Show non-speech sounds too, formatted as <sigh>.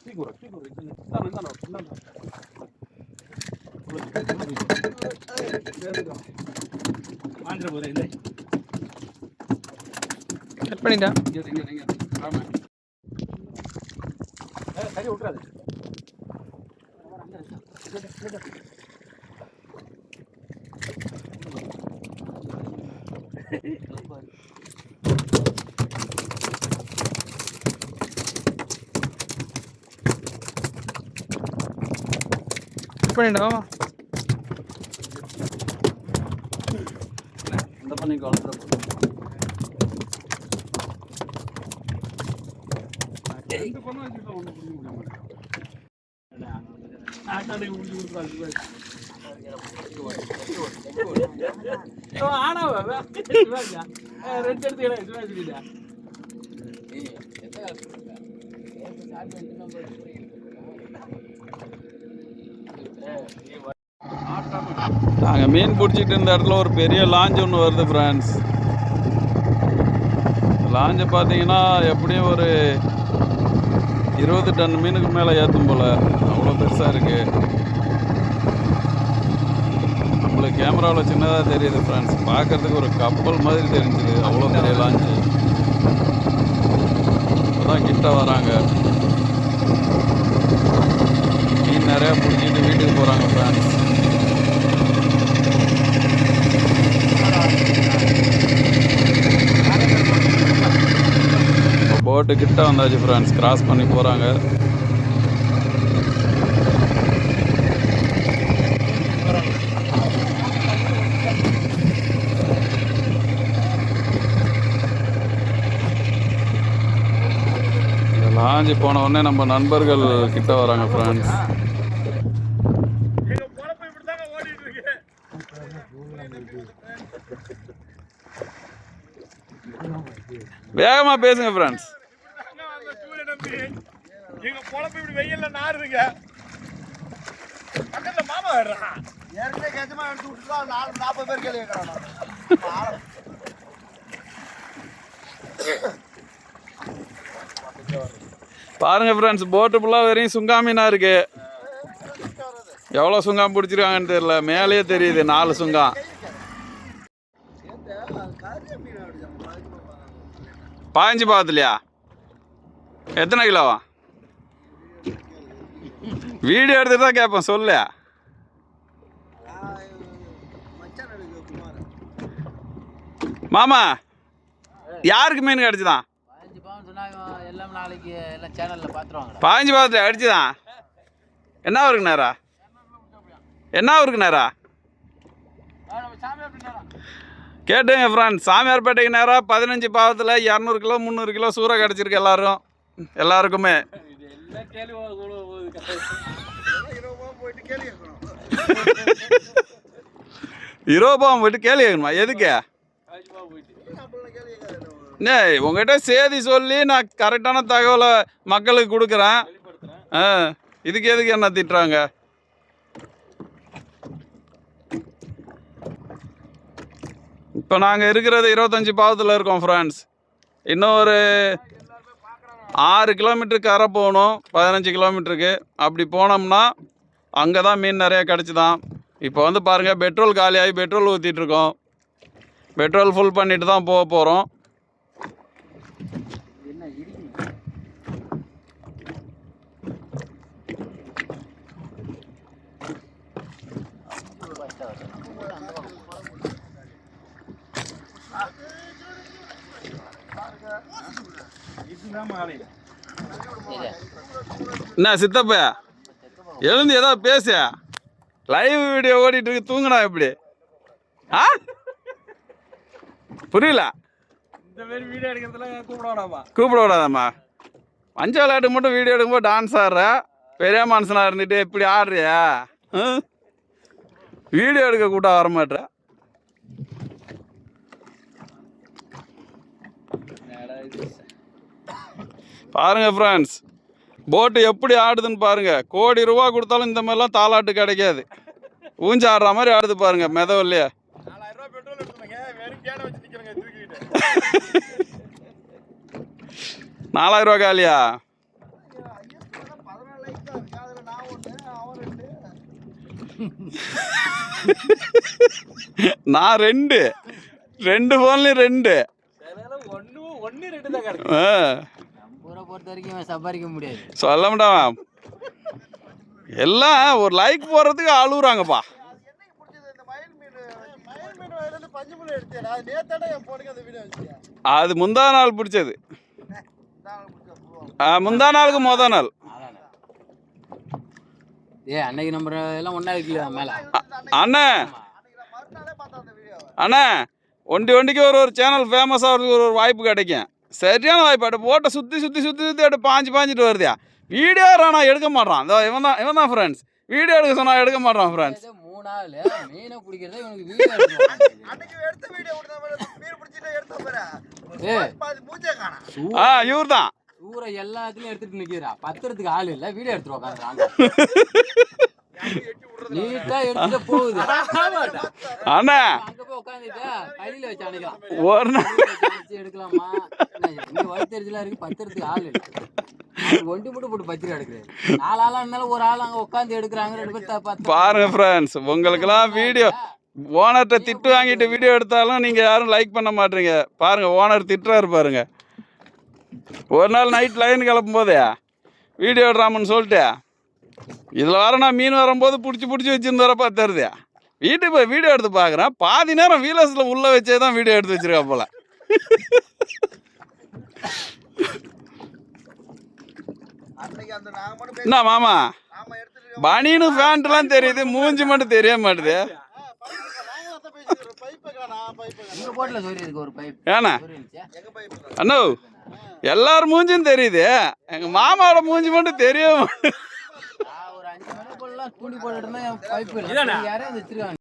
Figura, figura. Intanto, intanto, intanto. Andhra போதே இல்லை cut பண்ணிட்டா இங்கே இங்கே இங்கே ஆமா ஏ சரி விட்டுறாது கட் பண்ணிட்டா இந்த பண்ணி கலந்துட ரெண்டு பொண்ணு வச்சுருக்கோம் ஒன்று புரிஞ்சு முடிய மாட்டேன் முடிஞ்சு கொடுக்குறாங்க ஆனா ரெண்டு எடுத்து சொல்லிட்டா நாங்கள் மீன் பிடிச்சிட்டு இருந்த இடத்துல ஒரு பெரிய லாஞ்ச் ஒன்று வருது ஃப்ரெண்ட்ஸ் லாஞ்சை பார்த்தீங்கன்னா எப்படியும் ஒரு இருபது டன் மீனுக்கு மேலே ஏற்றும் போல். அவ்வளோ பெருசாக இருக்குது நம்மளுக்கு கேமராவில் சின்னதாக தெரியுது ஃப்ரெண்ட்ஸ் பார்க்கறதுக்கு ஒரு கப்பல் மாதிரி தெரிஞ்சுது. அவ்வளோ பெரிய லாஞ்சு அதான் கிட்ட வராங்க மீன் நிறையா பிடிச்சிட்டு வீட்டுக்கு போகிறாங்க ஃப்ரெண்ட்ஸ் ஏர்போர்ட்டு கிட்ட வந்தாச்சு ஃப்ரெண்ட்ஸ் கிராஸ் பண்ணி போகிறாங்க லாஞ்சி போன உடனே நம்ம நண்பர்கள் கிட்ட வராங்க ஃப்ரெண்ட்ஸ் வேகமா பேசுங்க ஃப்ரெண்ட்ஸ் எங்க பொழப்பு இப்படி வெயில்ல நாறுதுங்க. பக்கத்துல மாமா வர்றான் ஏற்கனவே கஜமா எடுத்து விட்டுருக்கா நாலு நாற்பது பேர் கேள்வி கேட்கறான் பாருங்க ஃப்ரெண்ட்ஸ் போட்டு ஃபுல்லாக வெறும் சுங்கா மீனாக இருக்கு. எவ்வளோ சுங்காம் பிடிச்சிருக்காங்கன்னு தெரியல. மேலேயே தெரியுது நாலு சுங்காம். பாஞ்சு பாத்துலையா? எத்தனை கிலோவா? வீடியோ எடுத்துட்டு தான் கேட்பேன் சொல்லு. மாமா யாருக்கு மீன் கிடச்சிதான்? பதினஞ்சு பாஞ்சு பாத்துல அடிச்சுதான். என்ன ஊருக்கு நேரா? என்ன ஊருக்கு நேரா? கேட்டுங்க ஃப்ரெண்ட்ஸ் சாமியார்பேட்டைக்கு நேராக பதினஞ்சு பாவத்தில் இரநூறு கிலோ முந்நூறு கிலோ சூறை கிடச்சிருக்கு எல்லாரும். எல்லாருக்குமே. <laughs> எல்லாம் போயிட்டு கேள்வி கேட்கணுமா? எதுக்கு? நே உங்ககிட்ட சேதி சொல்லி நான் கரெக்டான தகவலை மக்களுக்கு கொடுக்குறேன். ஆ இதுக்கு எதுக்கு என்ன திட்டுறாங்க? இப்போ நாங்கள் இருக்கிறது இருபத்தஞ்சி பாவத்தில் இருக்கோம் ஃப்ரெண்ட்ஸ் இன்னும் ஒரு ஆறு கிலோமீட்டருக்கு கரை போகணும் பதினஞ்சு கிலோமீட்டருக்கு. அப்படி போனோம்னா அங்கே தான் மீன் நிறையா கிடச்சிதான். இப்போ வந்து பாருங்கள் பெட்ரோல் காலியாகி பெட்ரோல் ஊற்றிட்டுருக்கோம் பெட்ரோல் ஃபுல் பண்ணிட்டு தான் போக போகிறோம் என்ன சித்தப்ப? எழுந்து ஏதோ பேச. லைவ் வீடியோ ஓடிட்டு இருக்கு. தூங்குனா எப்படி ஆ? புரியல. கூப்பிட விடாதம்மா. மஞ்ச விளையாட்டு மட்டும் வீடியோ எடுக்கும்போது டான்ஸ் ஆடுற. பெரிய மனுஷனா இருந்துட்டு இப்படி ஆடுறியா? வீடியோ எடுக்க கூட்ட வர பாருங்க ஃப்ரெண்ட்ஸ் போட்டு எப்படி ஆடுதுன்னு பாருங்க. கோடி ரூபா கொடுத்தாலும் இந்த மாதிரிலாம் தாலாட்டு கிடைக்காது. ஊஞ்ச ஆடுற மாதிரி ஆடுது பாருங்க மெதவில்லையே நாலாயிரம் ரூபா காலியா? நான் ரெண்டு. ரெண்டு ஃபோன்லேயும் ரெண்டு. சொல்ல மாட்டான் எல்லாம் ஒரு லைக் போடுறதுக்கு அழுகுறாங்கப்பா என்னைக்கு பிடிச்சது இந்த மயில் மீன் மயில் மீன் வயல இருந்து பஞ்சு முள்ளு எடுத்தேன் அது நேத்தாட என் போனுக்கு அந்த வீடியோ வச்சியா அது முந்தா நாள் பிடிச்சது. முந்தா நாளுக்கு மொதல் நாள். ஏ அன்னைக்கு நம்ம எல்லாம் ஒன்றா இருக்கல மேலே? அண்ணே. அண்ணே. ஒண்டி ஒண்டிக்கு ஒரு ஒரு சேனல் ஃபேமஸ் ஆகிறதுக்கு ஒரு ஒரு வாய்ப்பு கிடைக்கும். சரியான வாய்ப்பு. அடு போட்டை சுற்றி சுற்றி சுற்றி சுற்றி அடு பாஞ்சு பாஞ்சிட்டு வருதியா? வீடியோ நான் எடுக்க மாட்டான். இதோ இவன் தான் இவன் தான் ஃப்ரெண்ட்ஸ் வீடியோ எடுக்க சொன்னா எடுக்க மாட்டான் ஃப்ரெண்ட்ஸ் ஏதோ மூணு ஆள் மீனை பிடிக்கிறதே இவனுக்கு வீடியோ எடுக்கணும் அன்னைக்கு எடுத்த வீடியோ விடுத மீன் பிடிச்சிட்டு எடுத்த பாரு. ஏய். பாதி மூஞ்சே காணோம் ஆ இவர் தான். சூறை எல்லாத்துலயும் எடுத்துட்டு நிக்கிறா. பத்துறதுக்கு ஆள் இல்ல வீடியோ எடுத்துட்டு உட்காந்துறாங்க நீட்டா எடுத்துட்டு போகுது. அண்ணே ஒரு நாள். எடுக்கலாமா? இருக்கு? ஆள் ஒண்டி மட்டும் போட்டு நாலு ஆளா இருந்தாலும் ஒரு ஆள் அங்க உட்காந்து எடுக்கிறாங்க ரெண்டு பேர் பாருங்க ஃப்ரெண்ட்ஸ் உங்களுக்கெல்லாம் வீடியோ ஓனர்கிட்ட திட்டு வாங்கிட்டு வீடியோ எடுத்தாலும் நீங்கள் யாரும் லைக் பண்ண மாட்டீங்க. பாருங்க ஓனர் திட்டுறாரு பாருங்க. ஒரு நாள் நைட் லைன் கிளப்பும் போதே வீடியோ எடுறாமன்னு சொல்லிட்டு இதில் வர நான் மீன் வரும்போது பிடிச்சி பிடிச்சி வச்சுருந்தாரப்பா தருது. வீட்டுக்கு போய் வீடியோ எடுத்து பார்க்குறேன் பாதி நேரம் வீலர்ஸில் உள்ளே வச்சே தான் வீடியோ எடுத்து வச்சிருக்கா போல. என்ன மாமா? பனியனு ஃபேண்ட்லாம் தெரியுது மூஞ்சி மட்டும் தெரிய மாட்டுது. பைப்பை காணா பைப்பை உங்க போட்ல சொல்லி இருக்கு ஒரு பைப். ஏண்ணா? எங்க அண்ணோ எல்லார் மூஞ்சும் தெரியுது. எங்கள் மாமாவோட மூஞ்சி மட்டும் தெரிய மாட்டுது. தூண்டி போட்டுட்டு இருந்தா என் பைப் இதானே? யாரையும் வச்சிருக்காங்க